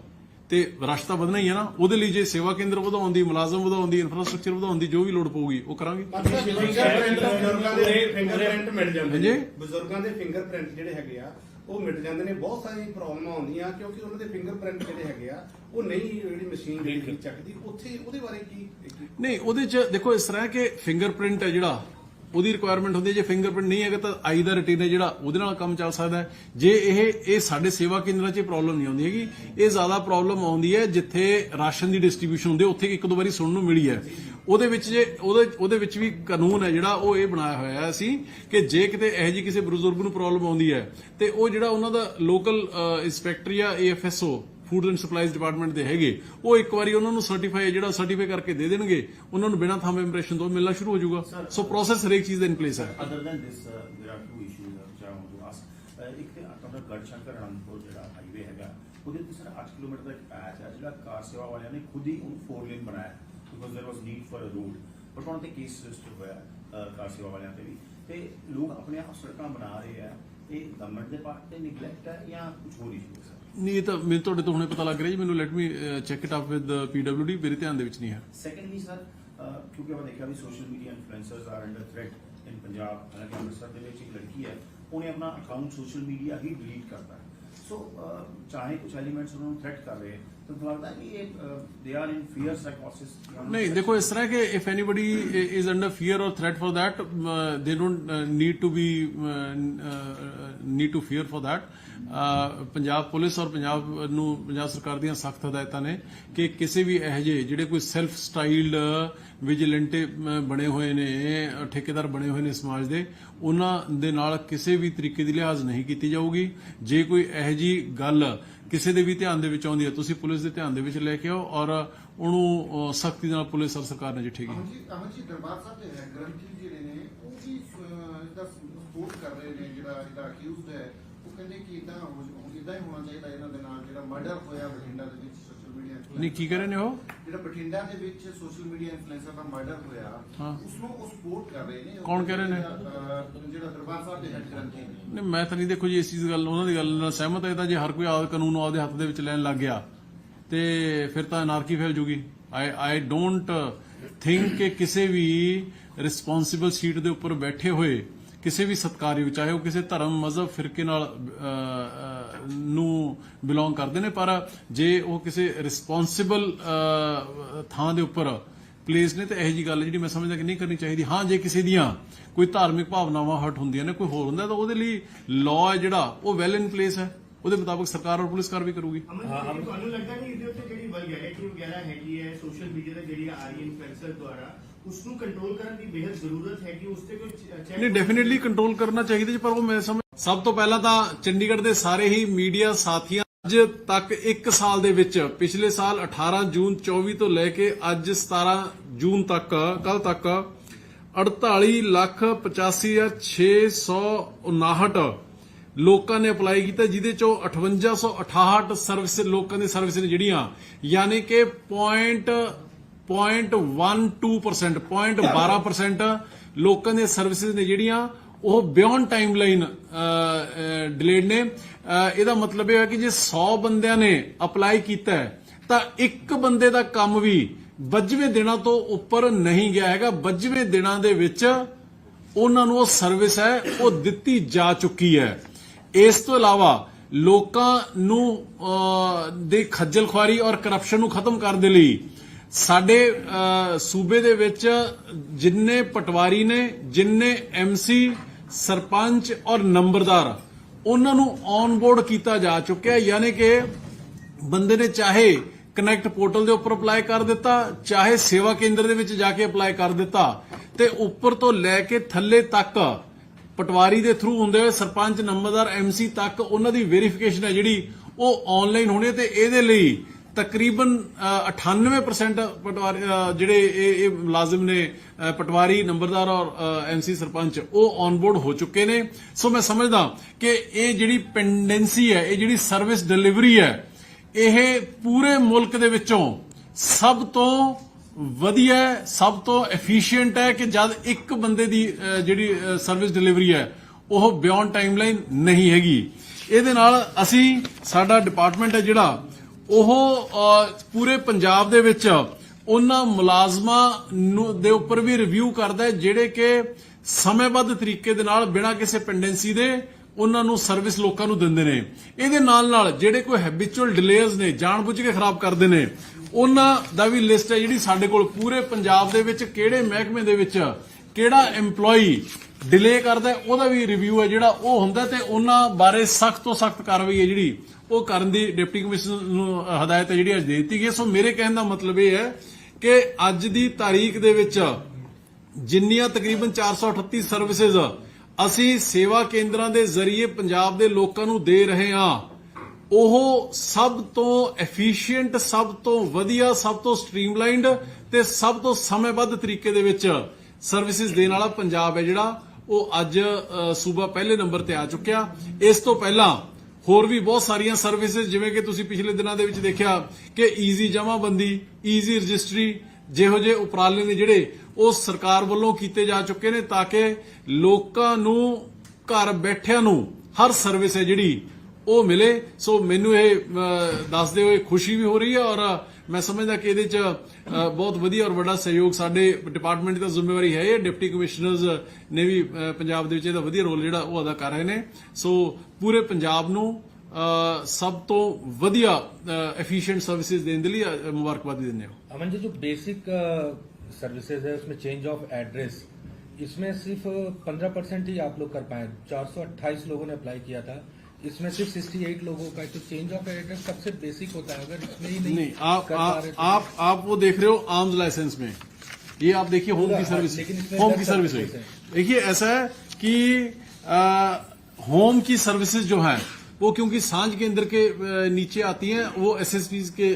ਤੇ ਰਸ਼ ਤਾਂ ਵਧਣਾ ਹੀ ਹੈ ਨਾ ਉਹਦੇ ਲਈ ਜੇ ਸੇਵਾ ਕੇਂਦਰ ਵਧਾਉਣ ਦੀ ਮੁਲਾਜ਼ਮ ਵਧਾਉਣ ਦੀ ਇਨਫਰਾਸਟ੍ਰਕਚਰ ਵਧਾਉਣ ਦੀ ਜੋ ਵੀ ਲੋੜ ਪਊਗੀ ਉਹ ਕਰਾਂਗੇ ਬਜ਼ੁਰਗਾਂ ਦੇ ਫਿੰਗਰਪ੍ਰਿੰਟ ਮਿਲ ਜਾਂਦੇ ਹਾਂਜੀ। ਨੇ ਬਜ਼ੁਰਗਾਂ ਦੇ ਫਿੰਗਰਪ੍ਰਿੰਟ ਜਿਹੜੇ ਹੈਗੇ ਆ ਉਹ ਮਿਟ ਜਾਂਦੇ ਨੇ ਬਹੁਤ ਸਾਰੀਆਂ ਪ੍ਰੋਬਲਮਾਂ ਆਉਂਦੀਆਂ ਕਿਉਂਕਿ ਉਹਨਾਂ ਦੇ ਫਿੰਗਰਪ੍ਰਿੰਟ ਜਿਹੜੇ ਹੈਗੇ ਆ ਉਹ ਨਹੀਂ ਜਿਹੜੀ ਮਸ਼ੀਨ ਜਿਹੜੀ ਚੱਕਦੀ ਉੱਥੇ ਉਹਦੇ ਬਾਰੇ ਕੀ ਨਹੀਂ ਉਹਦੇ ਚ ਦੇਖੋ ਇਸ ਤਰ੍ਹਾਂ ਕਿ ਫਿੰਗਰਪ੍ਰਿੰਟ ਹੈ ਜਿਹੜਾ ਉਹਦੀ ਰਿਕੁਆਇਰਮੈਂਟ ਹੁੰਦੀ ਹੈ ਜੇ ਫਿੰਗਰਪ੍ਰਿੰਟ ਨਹੀਂ ਹੈਗਾ ਤਾਂ ਆਈ ਦਾ ਰਟੀਨ ਹੈ ਜਿਹੜਾ ਉਹਦੇ ਨਾਲ ਕੰਮ ਚੱਲ ਸਕਦਾ ਹੈ। ਜੇ ਇਹ ਇਹ ਸਾਡੇ ਸੇਵਾ ਕੇਂਦਰਾਂ 'ਚ ਪ੍ਰੋਬਲਮ ਨਹੀਂ ਆਉਂਦੀ ਹੈਗੀ ਇਹ ਜ਼ਿਆਦਾ ਪ੍ਰੋਬਲਮ ਆਉਂਦੀ ਹੈ ਜਿੱਥੇ ਰਾਸ਼ਨ ਦੀ ਡਿਸਟ੍ਰੀਬਿਊਸ਼ਨ ਹੁੰਦੀ ਹੈ ਉੱਥੇ ਇੱਕ ਦੋ ਵਾਰੀ ਸੁਣਨ ਨੂੰ ਮਿਲੀ ਹੈ। ਉਹਦੇ ਵਿੱਚ ਜੇ ਉਹਦੇ ਉਹਦੇ ਵਿੱਚ ਵੀ ਕਾਨੂੰਨ ਹੈ ਜਿਹੜਾ ਉਹ ਇਹ ਬਣਾਇਆ ਹੋਇਆ ਹੈ ਅਸੀਂ ਕਿ ਜੇ ਕਿਤੇ ਇਹੋ ਜਿਹੀ ਕਿਸੇ ਬਜ਼ੁਰਗ ਨੂੰ ਪ੍ਰੋਬਲਮ ਆਉਂਦੀ ਹੈ ਤੇ ਉਹ ਜਿਹੜਾ ਉਹਨਾਂ ਦਾ ਲੋਕਲ ਇੰਸਪੈਕਟਰ ਜਾਂ AFSO food and supplies department ਦੇ ਹੈਗੇ ਉਹ ਇੱਕ ਵਾਰੀ ਉਹਨਾਂ ਨੂੰ ਸਰਟੀਫਾਈ ਜਿਹੜਾ ਸਰਟੀਫਾਈ ਕਰਕੇ ਦੇ ਦੇਣਗੇ ਉਹਨਾਂ ਨੂੰ ਬਿਨਾਂ ਥੰਬ ਇੰਪ੍ਰੈਸ਼ਨ ਤੋਂ ਮਿਲਣਾ ਸ਼ੁਰੂ ਹੋ ਜਾਊਗਾ। ਸੋ ਪ੍ਰੋਸੈਸ ਹਰੇਕ ਚੀਜ਼ ਦਾ ਇਨ ਪਲੇਸ ਹੈ। two issues uh, which I want to ask. Uh, ਇੱਕ ਤੁਹਾਡਾ ਗੜਸ਼ੰਕਰ ਅਨੰਦਪੁਰ ਜਿਹੜਾ ਹਾਈਵੇ ਹੈਗਾ ਉਹਦੇ ਤੇ ਸਰ 8 ਕਿਲੋਮੀਟਰ ਦਾ ਇੱਕ ਪੈਚ ਹੈ ਜਿਹੜਾ ਕਾਰ ਸੇਵਾ ਵਾਲਿਆਂ ਨੇ ਖੁਦ ਹੀ ਉਹਨੂੰ 4 ਲੇਨ ਬਣਾਇਆ। because there was need for a road but one of the case ਹੋਇਆ ਕਾਰ ਵਾਲਿਆਂ ਤੇ ਵੀ। ਤੇ ਲੋਕ ਆਪਣੇ ਆਪ ਸੜਕਾਂ ਬਣਾ ਰਹੇ ਆ ਇਹ ਗਵਰਨਮੈਂਟ ਦੇ ਪਾਰਟ ਤੇ ਨੈਗਲੈਕਟ ਹੈ ਜਾਂ ਕੁਝ ਹੋਰ ਇਸ਼ੂ ਹੈ ਨਹੀਂ ਤਾਂ ਮੈਨੂੰ ਤੁਹਾਡੇ ਤੋਂ ਹੁਣੇ ਪਤਾ ਲੱਗ ਰਿਹਾ ਜੀ ਮੈਨੂੰ let me check it up with PWD ਮੇਰੇ ਧਿਆਨ ਦੇ ਵਿੱਚ ਨਹੀਂ ਹੈ। ਸੈਕੰਡਲੀ ਸਰ ਕਿਉਂਕਿ ਆਪਾਂ ਦੇਖਿਆ ਵੀ social media influencers are under threat in Punjab ਹਾਲਾਂਕਿ ਅੰਮ੍ਰਿਤਸਰ ਦੇ ਵਿੱਚ ਇੱਕ ਲੜਕੀ ਹੈ ਉਹਨੇ ਆਪਣਾ ਅਕਾਊਂਟ ਸੋਸ਼ਲ ਮੀਡੀਆ ਹੀ ਡਿਲੀਟ ਕਰਤਾ ਸੋ ਚਾਹੇ ਕੁਝ ਐਲੀਮੈਂਟਸ ਉਹਨਾਂ ਨੂੰ ਥ੍ਰੈਟ ਕਰ ਰਹੇ ਨਹੀਂ ਦੇਖੋ ਇਸ ਤਰ੍ਹਾਂ ਕਿ दे आर इन फियर साइकोसिस नहीं, देखो, इस तरह के that they don't need to be need to fear for that Punjab police ਔਰ ਪੰਜਾਬ ਨੂੰ ਪੰਜਾਬ ਸਰਕਾਰ ਦੀਆਂ ਸਖਤ ਹਦਾਇਤਾਂ ਨੇ ਕਿ ਕਿਸੇ ਵੀ ਇਹ ਜੇ ਜਿਹੜੇ ਕੋਈ ਸੈਲਫ ਸਟਾਈਲਡ ਵਿਜੀਲੈਂਟ ਬਣੇ ਹੋਏ ਨੇ ਠੇਕੇਦਾਰ ਬਣੇ ਹੋਏ ਨੇ ਸਮਾਜ ਦੇ ਉਹਨਾਂ ਦੇ ਨਾਲ ਕਿਸੇ ਵੀ ਤਰੀਕੇ ਦੀ ਲਿਹਾਜ਼ ਨਹੀਂ ਕੀਤੀ ਜਾਊਗੀ ਜੇ ਕੋਈ ਇਹ ਜੀ ਗੱਲ ਕਿਸੇ ਦੇ ਵੀ ਧਿਆਨ ਦੇ ਵਿੱਚ ਆਉਂਦੀ ਹੈ, ਤੁਸੀਂ ਪੁਲਿਸ ਦੇ ਧਿਆਨ ਦੇ ਵਿੱਚ ਲੈ ਕੇ ਆਓ ਔਰ ਉਹਨੂੰ ਸਖਤੀ ਨਾਲ ਪੁਲਿਸ ਔਰ ਸਰਕਾਰ ਨੇ ਨਜਿੱਠੇਗੀ ਅਮਨ ਜੀ ਅਮਨ ਜੀ ਦਰਬਾਰ ਸਾਹਿਬ ਦੇ ਹੈ ਗ੍ਰੰਥੀ ਜਿਹੜੇ ਨੇ, ਉਹ ਵੀ ਇਹਦਾ ਸਪੋਰਟ ਕਰ ਰਹੇ ਨੇ, ਜਿਹੜਾ ਇਹਦਾ ਅਕਿਊਜ਼ਡ ਹੈ, ਉਹ ਕਹਿੰਦੇ ਕਿ ਇਦਾਂ ਇਦਾਂ ਹੀ ਹੋਣਾ ਚਾਹੀਦਾ, ਇਹਨਾਂ ਦੇ ਨਾਲ ਜਿਹੜਾ ਮਰਡਰ ਹੋਇਆ ਬਠਿੰਡਾ ਦੇ ਵਿੱਚ। ਨਹੀਂ ਕੀ ਕਹ ਰਹੇ ਨੇ ਉਹ ਜਿਹੜਾ ਬਠਿੰਡਾ ਦੇ ਵਿੱਚ ਸੋਸ਼ਲ ਮੀਡੀਆ ਇਨਫਲੂਐਂਸਰ ਦਾ ਮਰਡਰ ਹੋਇਆ ਹਾਂ। ਉਸ ਨੂੰ ਉਹ ਸਪੋਰਟ ਕਰ ਰਹੇ ਨੇ ਕੌਣ ਕਹਿ ਰਹੇ ਨੇ? ਜਿਹੜਾ, ਅਹ, ਜਿਹੜਾ ਦਰਬਾਰ ਸਾਹਿਬ ਦੇ ਹੈਡ ਗ੍ਰੰਥੀ ਨੇ ਨਹੀਂ ਮੈਂ ਤਾਂ ਨਹੀਂ ਦੇਖੋ ਜੀ ਇਸ ਚੀਜ਼ ਗੱਲ ਉਹਨਾਂ ਦੀ ਗੱਲ ਨਾਲ ਸਹਿਮਤ ਹੈ ਤਾਂ ਜੇ ਹਰ ਕੋਈ ਆਪਦੇ ਕਾਨੂੰਨ ਨੂੰ ਆਪਦੇ ਹੱਥ ਦੇ ਵਿੱਚ ਲੈਣ ਲੱਗ ਗਿਆ ਤੇ ਫਿਰ ਤਾਂ ਅਨਾਰਕੀ ਫੈਲ ਜੂਗੀ ਆਈ ਆਈ ਡੋਂਟ ਥਿੰਕ ਕਿ ਕਿਸੇ ਵੀ ਰਿਸਪੌਂਸਿਬਲ ਸੀਟ ਦੇ ਉੱਪਰ ਬੈਠੇ ਹੋਏ ਕਿਸੇ ਵੀ ਸਤਕਾਰਯੋਗ ਚਾਹੇ ਉਹ ਕਿਸੇ ਧਰਮ ਮਜ਼ਹਬ ਫਿਰਕੇ ਨਾਲ ਅਹ, ਨੂੰ ਬਿਲੋਂਗ ਕਰਦੇ ਨੇ ਪਰ ਜੇ ਉਹ ਕਿਸੇ ਰਿਸਪੌਂਸਿਬਲ ਥਾਂ ਦੇ ਉੱਪਰ ਪਲੇਸ ਨੇ ਤੇ ਇਹੋ ਜੀ ਗੱਲ ਜਿਹੜੀ ਮੈਂ ਸਮਝਦਾ ਕਿ ਨਹੀਂ ਕਰਨੀ ਚਾਹੀਦੀ। ਹਾਂ ਜੇ ਕਿਸੇ ਦੀਆਂ ਕੋਈ ਧਾਰਮਿਕ ਭਾਵਨਾਵਾਂ ਹਟ ਹੁੰਦੀਆਂ ਨੇ ਕੋਈ ਹੋਰ ਹੁੰਦਾ ਤਾਂ ਉਹਦੇ ਲਈ ਲਾਅ ਹੈ ਜਿਹੜਾ ਉਹ ਵੈਲ ਇਨ ਪਲੇਸ ਹੈ। ਉਹਦੇ ਮੁਤਾਬਕ ਸਰਕਾਰ ਔਰ ਪੁਲਿਸ ਕਾਰਵਾਈ ਕਰੂਗੀ। ਤੁਹਾਨੂੰ ਲੱਗਦਾ ਨਹੀਂ ਇਹਦੇ ਉੱਤੇ ਜਿਹੜੀ ਵਲਗੈਰਿਟੀ ਵਗੈਰਾ ਹੈਗੀ ਹੈ ਸੋਸ਼ਲ ਮੀਡੀਆ ਤੇ ਜਿਹੜੀ ਆ ਰਹੀ ਹੈ ਇਨਫਲੂਐਂਸਰ ਦੁਆਰਾ ਉਸ ਨੂੰ ਕੰਟਰੋਲ ਕਰਨ ਦੀ ਬੇहद ਜ਼ਰੂਰਤ ਹੈ ਕਿ ਉਸ ਤੇ ਕੋਈ ਨਹੀਂ ਡੈਫੀਨਿਟਲੀ ਕੰਟਰੋਲ ਕਰਨਾ ਚਾਹੀਦਾ ਜੀ ਪਰ ਉਹ ਮੈਂ ਸਮਝ ਸਭ ਤੋਂ ਪਹਿਲਾਂ ਤਾਂ ਚੰਡੀਗੜ੍ਹ ਦੇ ਸਾਰੇ ਹੀ ਮੀਡੀਆ ਸਾਥੀਆਂ ਅੱਜ ਤੱਕ 1 ਸਾਲ ਦੇ ਵਿੱਚ, ਪਿਛਲੇ ਸਾਲ 18 ਜੂਨ 24 ਤੋਂ ਲੈ ਕੇ ਅੱਜ 17 ਜੂਨ ਤੱਕ ਕੱਲ ਤੱਕ 48 ਲੱਖ 85659 ਲੋਕਾਂ ਨੇ ਅਪਲਾਈ ਕੀਤਾ, ਜਿਹਦੇ ਚੋਂ 5868 ਸਰਵਿਸ ਲੋਕਾਂ ਦੀ ਸਰਵਿਸ ਨੇ ਜਿਹੜੀਆਂ, ਯਾਨੀ ਕਿ ਪੁਆਇੰਟ 0.12% 0.12% ਲੋਕਾਂ ਦੀਆਂ ਸਰਵਿਸਿਜ਼ ਨੇ ਜਿਹੜੀਆਂ ਉਹ ਬਿਯੋਂਡ ਟਾਈਮਲਾਈਨ ਡਿਲੇਡ ਨੇ। ਇਹਦਾ ਮਤਲਬ ਇਹ ਹੈ ਕਿ ਜੇ 100 ਬੰਦਿਆਂ ਨੇ ਅਪਲਾਈ ਕੀਤਾ ਤਾਂ ਇੱਕ ਬੰਦੇ ਦਾ ਕੰਮ ਵੀ 25ਵੇਂ ਦਿਨਾਂ ਤੋਂ ਉੱਪਰ ਨਹੀਂ ਗਿਆ ਹੈਗਾ। 25ਵੇਂ ਦਿਨਾਂ ਦੇ ਵਿੱਚ ਉਹਨਾਂ ਨੂੰ ਉਹ ਸਰਵਿਸ ਹੈ ਉਹ ਦਿੱਤੀ ਜਾ ਚੁੱਕੀ ਹੈ। ਇਸ ਤੋਂ ਇਲਾਵਾ ਲੋਕਾਂ ਨੂੰ ਅਹ, ਦੇ ਖੱਜਲ ਖੁਆਰੀ ਔਰ ਕਰਪਸ਼ਨ ਨੂੰ ਖਤਮ ਕਰਨ ਦੇ ਲਈ ਸਾਡੇ ਸੂਬੇ ਦੇ ਵਿੱਚ ਜਿੰਨੇ ਪਟਵਾਰੀ ਨੇ, ਜਿੰਨੇ ਐਮਸੀ ਸਰਪੰਚ ਔਰ ਨੰਬਰਦਾਰ, ਉਹਨਾਂ ਨੂੰ ਔਨਬੋਰਡ ਕੀਤਾ ਜਾ ਚੁੱਕਿਆ। ਯਾਨੀ ਕਿ ਬੰਦੇ ਨੇ ਚਾਹੇ ਕਨੈਕਟ ਪੋਰਟਲ ਦੇ ਉੱਪਰ ਅਪਲਾਈ ਕਰ ਦਿੱਤਾ, ਚਾਹੇ ਸੇਵਾ ਕੇਂਦਰ ਦੇ ਵਿੱਚ ਜਾ ਕੇ ਅਪਲਾਈ ਕਰ ਦਿੱਤਾ, ਤੇ ਉੱਪਰ ਤੋਂ ਲੈ ਕੇ ਥੱਲੇ ਤੱਕ ਪਟਵਾਰੀ ਦੇ ਥਰੂ ਹੁੰਦੇ ਹੋਏ, ਸਰਪੰਚ, ਨੰਬਰਦਾਰ ਐਮਸੀ ਤੱਕ ਉਹਨਾਂ ਦੀ ਵੈਰੀਫਿਕੇਸ਼ਨ ਹੈ ਜਿਹੜੀ ਉਹ ਆਨਲਾਈਨ ਹੋਣੀ ਤੇ ਇਹਦੇ ਲਈ ਤਕਰੀਬਨ ਅ, 98% ਪਟਵਾਰੀ ਜਿਹੜੇ ਇਹ ਇਹ ਮੁਲਾਜ਼ਮ ਨੇ ਪਟਵਾਰੀ ਨੰਬਰਦਾਰ ਔਰ ਐਮਸੀ ਸਰਪੰਚ ਉਹ ਔਨਬੋਰਡ ਹੋ ਚੁੱਕੇ ਨੇ। ਸੋ ਮੈਂ ਸਮਝਦਾ ਕਿ ਇਹ ਜਿਹੜੀ ਪੈਂਡੈਂਸੀ ਹੈ ਇਹ ਜਿਹੜੀ ਸਰਵਿਸ ਡਿਲੀਵਰੀ ਹੈ ਇਹ ਪੂਰੇ ਮੁਲਕ ਦੇ ਵਿੱਚੋਂ ਸਭ ਤੋਂ ਵਧੀਆ ਸਭ ਤੋਂ ਐਫੀਸ਼ੀਐਂਟ ਹੈ ਕਿ ਜਦ ਇੱਕ ਬੰਦੇ ਦੀ ਜਿਹੜੀ ਸਰਵਿਸ ਡਿਲੀਵਰੀ ਹੈ ਉਹ ਬਿਯੋਂਡ ਟਾਈਮਲਾਈਨ ਨਹੀਂ ਹੈਗੀ। ਇਹਦੇ ਨਾਲ ਅਸੀਂ ਸਾਡਾ ਡਿਪਾਰਟਮੈਂਟ ਹੈ ਜਿਹੜਾ ਉਹ ਪੂਰੇ ਪੰਜਾਬ ਦੇ ਵਿੱਚ ਉਹਨਾਂ ਮੁਲਾਜ਼ਮਾਂ ਨੂੰ, ਦੇ ਉੱਪਰ ਵੀ ਰਿਵਿਊ ਕਰਦਾ ਹੈ, ਜਿਹੜੇ ਕਿ ਸਮੇਂਬੱਧ ਤਰੀਕੇ ਦੇ ਨਾਲ ਬਿਨਾਂ ਕਿਸੇ ਪੈਂਡੈਂਸੀ ਦੇ ਉਹਨਾਂ ਨੂੰ ਸਰਵਿਸ ਲੋਕਾਂ ਨੂੰ ਦਿੰਦੇ ਨੇ। ਇਹਦੇ ਨਾਲ ਨਾਲ ਜਿਹੜੇ ਕੋਈ ਹੈਬਿਚੁਅਲ ਡਿਲੇਅਰਸ ਨੇ, ਜਾਣਬੁੱਝ ਕੇ ਖਰਾਬ ਕਰਦੇ ਨੇ, ਉਹਨਾਂ ਦਾ ਵੀ ਲਿਸਟ ਹੈ ਜਿਹੜੀ ਸਾਡੇ ਕੋਲ ਪੂਰੇ ਪੰਜਾਬ ਦੇ ਵਿੱਚ ਕਿਹੜੇ ਮਹਿਕਮੇ ਦੇ ਵਿੱਚ ਕਿਹੜਾ EMPLOYEE ਡਿਲੇ ਕਰਦਾ ਉਹਦਾ ਵੀ ਰਿਵਿਊ ਹੈ ਜਿਹੜਾ ਉਹ ਹੁੰਦਾ ਤੇ ਉਹਨਾਂ ਬਾਰੇ ਸਖਤ ਤੋਂ ਸਖਤ ਕਾਰਵਾਈ ਹੈ ਜਿਹੜੀ ਉਹ ਕਰਨ ਦੀ ਡਿਪਟੀ ਕਮਿਸ਼ਨਰ ਨੂੰ ਹਦਾਇਤ ਹੈ ਜਿਹੜੀ ਅੱਜ ਦੇ ਦਿੱਤੀ ਗਈ ਸੋ ਮੇਰੇ ਕਹਿਣ ਦਾ ਮਤਲਬ ਇਹ ਹੈ ਕਿ ਅੱਜ ਦੀ ਤਾਰੀਖ ਦੇ ਵਿੱਚ ਜਿੰਨੀਆਂ ਤਕਰੀਬਨ 438 ਸਰਵਿਸਿਜ਼ ਅਸੀਂ ਸੇਵਾ ਕੇਂਦਰਾਂ ਦੇ ਜ਼ਰੀਏ ਪੰਜਾਬ ਦੇ ਲੋਕਾਂ ਨੂੰ ਦੇ ਰਹੇ ਹਾਂ, ਉਹ ਸਭ ਤੋਂ ਐਫੀਸ਼ੀਐਂਟ ਸਭ ਤੋਂ ਵਧੀਆ, ਸਭ ਤੋਂ ਸਟ੍ਰੀਮਲਾਈਨਡ ਤੇ ਸਭ ਤੋਂ ਸਮੇਂਬੱਧ ਤਰੀਕੇ ਦੇ ਵਿੱਚ ਸਰਵਿਸਿਜ਼ ਦੇਣ ਵਾਲਾ ਪੰਜਾਬ ਹੈ ਜਿਹੜਾ ਉਹ ਅੱਜ ਸੂਬਾ ਪਹਿਲੇ ਨੰਬਰ ਤੇ ਆ ਚੁੱਕਿਆ। ਇਸ ਤੋਂ ਪਹਿਲਾਂ ਹੋਰ ਵੀ ਬਹੁਤ ਸਾਰੀਆਂ ਸਰਵਿਸਿਜ਼ ਜਿਵੇਂ ਕਿ ਤੁਸੀਂ ਪਿਛਲੇ ਦਿਨਾਂ ਦੇ ਵਿੱਚ ਦੇਖਿਆ ਕਿ ਈਜ਼ੀ ਜਮਾਬੰਦੀ ਈਜ਼ੀ ਰਜਿਸਟਰੀ ਜਿਹੋ ਜਿਹੇ ਉਪਰਾਲੇ ਨੇ ਜਿਹੜੇ ਉਹ ਸਰਕਾਰ ਵੱਲੋਂ ਕੀਤੇ ਜਾ ਚੁੱਕੇ ਨੇ ਤਾਂ ਕਿ ਲੋਕਾਂ ਨੂੰ, ਘਰ ਬੈਠਿਆਂ ਨੂੰ ਹਰ ਸਰਵਿਸ ਹੈ ਜਿਹੜੀ ਉਹ ਮਿਲੇ ਸੋ ਮੈਨੂੰ ਇਹ ਅ, ਦੱਸਦੇ ਹੋਏ ਖੁਸ਼ੀ ਵੀ ਹੋ ਰਹੀ ਹੈ ਔਰ ਮੈਂ ਸਮਝਦਾ ਕਿ ਇਹਦੇ ਚ ਅ, ਬਹੁਤ ਵਧੀਆ ਔਰ ਵੱਡਾ ਸਹਿਯੋਗ ਸਾਡੇ ਡਿਪਾਰਟਮੈਂਟ ਦੀ ਤਾਂ ਜ਼ਿੰਮੇਵਾਰੀ ਹੈ ਇਹ ਡਿਪਟੀ ਕਮਿਸ਼ਨਰਸ ਨੇ ਵੀ ਅ, ਪੰਜਾਬ ਦੇ ਵਿੱਚ ਇਹਦਾ ਵਧੀਆ ਰੋਲ ਜਿਹੜਾ ਉਹ ਅਦਾ ਕਰ ਰਹੇ ਨੇ ਸੋ ਪੂਰੇ ਪੰਜਾਬ ਨੂੰ ਅਹ, ਸਭ ਤੋਂ ਵਧੀਆ ਐਫੀਸ਼ੀਐਂਟ ਸਰਵਿਸਿਜ਼ ਦੇਣ ਦੇ ਲਈ ਅਹ, ਮੁਬਾਰਕਬਾਦੀ ਦਿੰਦੇ ਹਾਂ अमन जी जो बेसिक सर्विसेज है उसमें चेंज ऑफ एड्रेस इसमें सिर्फ पंद्रह परसेंट ही आप लोग कर पाए चार सौ अट्ठाईस लोगों ने अप्लाई किया था इसमें सिर्फ़ सिक्सटी एट लोगों का तो चेंज ऑफ़ एड्रेस सबसे बेसिक होता है अगर इसमें ही नहीं, नहीं आप आप तो- आप आप वो देख रहे हो आर्म्स लाइसेंस में। ये आप देखिए होम की सर्विस होम की सर्विस हुई देखिए ऐसा है कि आ, होम की सर्विसेज़ जो है वो क्योंकि साँझ केंद्र के नीचे आती हैं वो एसएसपी के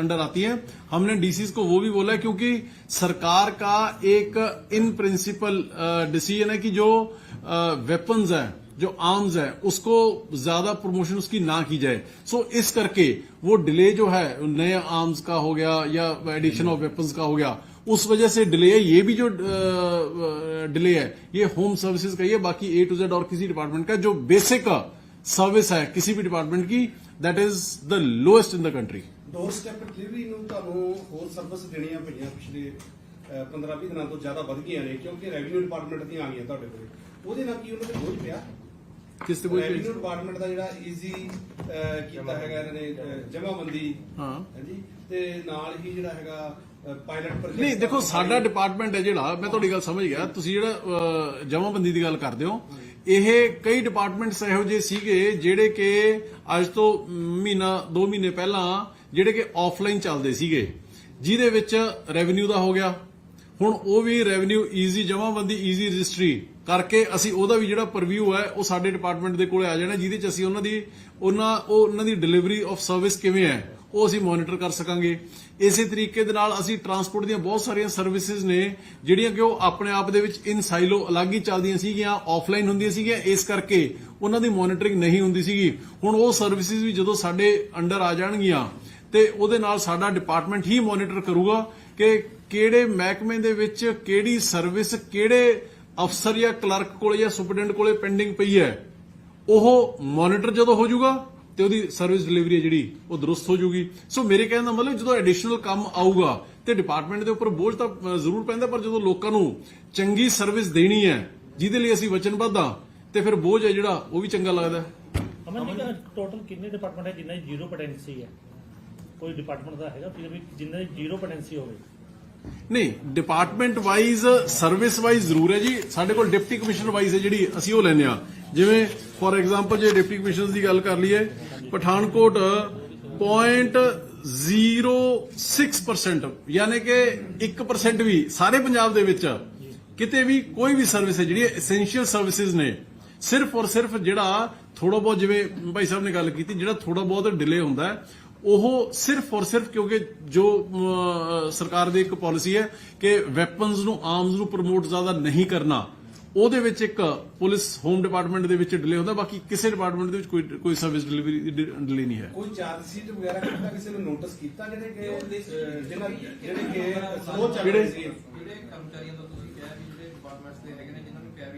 अंडर आती हैं। हमने डीसीज को वो भी बोला है क्योंकि सरकार का एक इन प्रिंसिपल डिसीज़न है कि जो वेपन्स है जो आर्म्स है उसको ज्यादा प्रमोशन उसकी ना की जाए सो इस करके वो डिले जो है नए आर्म्स का हो गया या एडिशन ऑफ वेपन्स का हो गया उस वजह से डिले है ये भी जो डिले है ये होम सर्विसेज का ही है बाकी ए टू जेड और किसी डिपार्टमेंट का जो बेसिक सर्विस है किसी भी डिपार्टमेंट की that is the lowest in the country door step delivery ਨੂੰ ਤੁਹਾਨੂੰ ਹੋਰ ਸਰਵਿਸ ਦੇਣੀਆਂ ਪਈਆਂ ਪਿਛਲੇ 15-20 ਦਿਨਾਂ ਤੋਂ ਜ਼ਿਆਦਾ ਵੱਧ ਗਈਆਂ ਨੇ ਕਿਉਂਕਿ ਰੈਵਨਿਊ ਡਿਪਾਰਟਮੈਂਟ ਦੀਆਂ ਆ ਗਈਆਂ ਤੁਹਾਡੇ ਕੋਲੇ ਉਹਦੇ ਨਾਲ ਕੀ ਉਹਨਾਂ ਤੇ ਬੋਝ ਪਿਆ ਕਿਸ ਤੇ ਕੋਈ ਰੈਵਨਿਊ ਡਿਪਾਰਟਮੈਂਟ ਦਾ ਜਿਹੜਾ ਈਜ਼ੀ ਕੀਤਾ ਹੈਗਾ ਇਹਨਾਂ ਨੇ ਜਮਾਬੰਦੀ। ਹਾਂ। ਹਾਂਜੀ? ਤੇ ਨਾਲ ਹੀ ਜਿਹੜਾ ਹੈਗਾ ਪਾਇਲਟ ਪ੍ਰੋਜੈਕਟ ਨਹੀਂ ਦੇਖੋ ਸਾਡਾ ਡਿਪਾਰਟਮੈਂਟ ਹੈ ਜਿਹੜਾ ਮੈਂ ਤੁਹਾਡੀ ਗੱਲ ਸਮਝ ਗਿਆ। ਤੁਸੀਂ ਜਿਹੜਾ ਜਮਾਬੰਦੀ ਦੀ ਗੱਲ ਕਰਦੇ ਹੋ ਇਹ ਕਈ ਡਿਪਾਰਟਮੈਂਟਸ ਇਹੋ ਜਿਹੇ ਸੀਗੇ ਜਿਹੜੇ ਕਿ ਅੱਜ ਤੋਂ ਮਹੀਨਾ 2 ਮਹੀਨੇ ਪਹਿਲਾਂ ਜਿਹੜੇ ਕਿ ਆਫਲਾਈਨ ਚੱਲਦੇ ਸੀਗੇ ਜਿਹਦੇ ਵਿੱਚ ਰੈਵਨਿਊ ਦਾ ਹੋ ਗਿਆ। ਹੁਣ ਉਹ ਵੀ ਰੈਵਨਿਊ ਈਜ਼ੀ ਜਮਾ ਬੰਦੀ ਈਜ਼ੀ ਰਜਿਸਟਰੀ ਕਰਕੇ ਅਸੀਂ ਉਹਦਾ ਵੀ ਜਿਹੜਾ ਪਰਵਿਊ ਹੈ, ਉਹ ਸਾਡੇ ਡਿਪਾਰਟਮੈਂਟ ਦੇ ਕੋਲੇ ਆ ਜਾਣਾ, ਜਿਹਦੇ ਚ ਅਸੀਂ ਉਹਨਾਂ ਦੀ, ਉਹਨਾਂ, ਉਹ ਉਹਨਾਂ ਦੀ ਡਿਲੀਵਰੀ ਆਫ ਸਰਵਿਸ ਕਿਵੇਂ ਹੈ, ਉਹ ਅਸੀਂ ਮੋਨੀਟਰ ਕਰ ਸਕਾਂਗੇ। ਇਸੇ ਤਰੀਕੇ ਦੇ ਨਾਲ ਅਸੀਂ ਟਰਾਂਸਪੋਰਟ ਦੀਆਂ ਬਹੁਤ ਸਾਰੀਆਂ ਸਰਵਿਸਿਜ਼ ਨੇ, ਜਿਹੜੀਆਂ ਕਿ ਉਹ ਆਪਣੇ ਆਪ ਦੇ ਵਿੱਚ ਇਨ ਸਾਈਲੋ ਅਲੱਗ ਹੀ ਚੱਲਦੀਆਂ ਸੀਗੀਆਂ ਆਫਲਾਈਨ ਹੁੰਦੀਆਂ ਸੀਗੀਆਂ, ਇਸ ਕਰਕੇ ਉਹਨਾਂ ਦੀ ਮੋਨੀਟਰਿੰਗ ਨਹੀਂ ਹੁੰਦੀ ਸੀਗੀ। ਹੁਣ ਉਹ ਸਰਵਿਸਿਜ਼ ਵੀ ਜਦੋਂ ਸਾਡੇ ਅੰਡਰ ਆ ਜਾਣਗੀਆਂ, ਤੇ ਉਹਦੇ ਨਾਲ ਸਾਡਾ ਡਿਪਾਰਟਮੈਂਟ ਹੀ ਮੋਨੀਟਰ ਕਰੂਗਾ ਕਿ ਕਿਹੜੇ ਮਹਿਕਮੇ ਦੇ ਵਿੱਚ ਕਿਹੜੀ ਸਰਵਿਸ ਕਿਹੜੇ ਅਫਸਰ ਜਾਂ ਕਲਰਕ ਕੋਲੇ ਜਾਂ ਸੁਪਰਡੈਂਟ ਕੋਲੇ ਪੈਂਡਿੰਗ ਪਈ ਹੈ, ਉਹ ਮੋਨੀਟਰ ਜਦੋਂ ਹੋ ਜਾਊਗਾ ਤੇ ਉਹਦੀ ਸਰਵਿਸ ਡਿਲੀਵਰੀ ਜਿਹੜੀ, ਉਹ ਦਰੁਸਤ ਹੋ ਜਾਊਗੀ। ਸੋ ਮੇਰੇ ਕਹਿਣ ਦਾ ਮਤਲਬ ਜਦੋਂ ਐਡੀਸ਼ਨਲ ਕੰਮ ਆਊਗਾ ਤੇ ਡਿਪਾਰਟਮੈਂਟ ਦੇ ਉੱਪਰ ਬੋਝ ਤਾਂ ਜ਼ਰੂਰ ਪੈਂਦਾ, ਪਰ ਜਦੋਂ ਲੋਕਾਂ ਨੂੰ ਚੰਗੀ ਸਰਵਿਸ ਦੇਣੀ ਹੈ, ਜਿਹਦੇ ਲਈ ਅਸੀਂ ਵਚਨਬੱਧ ਹਾਂ ਤੇ ਫਿਰ ਬੋਝ ਹੈ ਜਿਹੜਾ, ਉਹ ਵੀ ਚੰਗਾ ਲੱਗਦਾ ਅਮਨ ਜੀ ਟੋਟਲ ਕਿੰਨੇ ਡਿਪਾਰਟਮੈਂਟ ਹੈ ਜਿਨ੍ਹਾਂ ਦੀ ਜ਼ੀਰੋ ਪੋਟੈਂਸੀ ਹੈ? ਕੋਈ ਡਿਪਾਰਟਮੈਂਟ ਦਾ ਹੈਗਾ, ਫਿਰ ਵੀ ਜਿਨ੍ਹਾਂ ਦੀ ਜ਼ੀਰੋ ਪੋਟੈਂਸੀ ਹੋਵੇ। ਨਹੀਂ ਡਿਪਾਰਟਮੈਂਟ ਵਾਈਜ਼ ਸਰਵਿਸ ਵਾਈਜ਼ ਜ਼ਰੂਰ ਹੈ ਜੀ। ਸਾਡੇ ਕੋਲ ਡਿਪਟੀ ਕਮਿਸ਼ਨਰ ਵਾਈਜ਼ ਹੈ ਜਿਹੜੀ, ਅਸੀਂ ਉਹ ਲੈਂਦੇ ਆ ਜਿਵੇਂ ਫੋਰ ਐਗਜ਼ਾਮਪਲ ਜੇ ਡਿਪਟੀ ਕਮਿਸ਼ਨਰ ਦੀ ਗੱਲ ਕਰ ਲਈਏ, ਪਠਾਨਕੋਟ 0.06% ਯਾਨੀ ਕਿ 1% ਵੀ ਸਾਰੇ ਪੰਜਾਬ ਦੇ ਵਿੱਚ ਕਿਤੇ ਵੀ ਕੋਈ ਵੀ ਸਰਵਿਸ ਹੈ, ਜਿਹੜੀ ਐਸੈਂਸ਼ੀਅਲ ਸਰਵਿਸਿਜ਼ ਨੇ, ਸਿਰਫ ਔਰ ਸਿਰਫ ਜਿਹੜਾ ਥੋੜਾ ਬਹੁਤ ਜਿਵੇਂ ਭਾਈ ਸਾਹਿਬ ਨੇ ਗੱਲ ਕੀਤੀ, ਜਿਹੜਾ ਥੋੜਾ ਬਹੁਤ ਡਿਲੇ ਹੁੰਦਾ ਹੈ ਉਹ ਸਿਰਫ ਔਰ ਸਿਰਫ ਕਿਉਂਕਿ ਜੋ ਸਰਕਾਰ ਦੀ ਇੱਕ ਪਾਲਿਸੀ ਹੈ ਕਿ ਵੈਪਨਸ ਨੂੰ ਆਰਮਸ ਨੂੰ ਪ੍ਰਮੋਟ ਜ਼ਿਆਦਾ ਨਹੀਂ ਕਰਨਾ ਉਹਦੇ ਵਿੱਚ ਇੱਕ ਪੁਲਿਸ ਹੋਮ ਡਿਪਾਰਟਮੈਂਟ ਦੇ ਵਿੱਚ ਡਿਲੇ ਹੁੰਦਾ ਬਾਕੀ ਕਿਸੇ ਡਿਪਾਰਟਮੈਂਟ ਦੇ ਵਿੱਚ ਕੋਈ ਕੋਈ ਸਰਵਿਸ ਡਿਲੀਵਰੀ ਡਿਲੇ ਨਹੀਂ ਹੈ। ਕੋਈ ਚਾਰਜ ਸ਼ੀਟ ਵਗੈਰਾ ਕੀਤਾ ਕਿਸੇ ਨੂੰ ਨੋਟਿਸ ਕੀਤਾ ਜਿਹੜੇ ਕਿ ਜਿਹਨਾਂ ਜਿਹੜੇ ਕਿ ਸਲੋ ਚੱਲ ਰਹੇ ਸੀ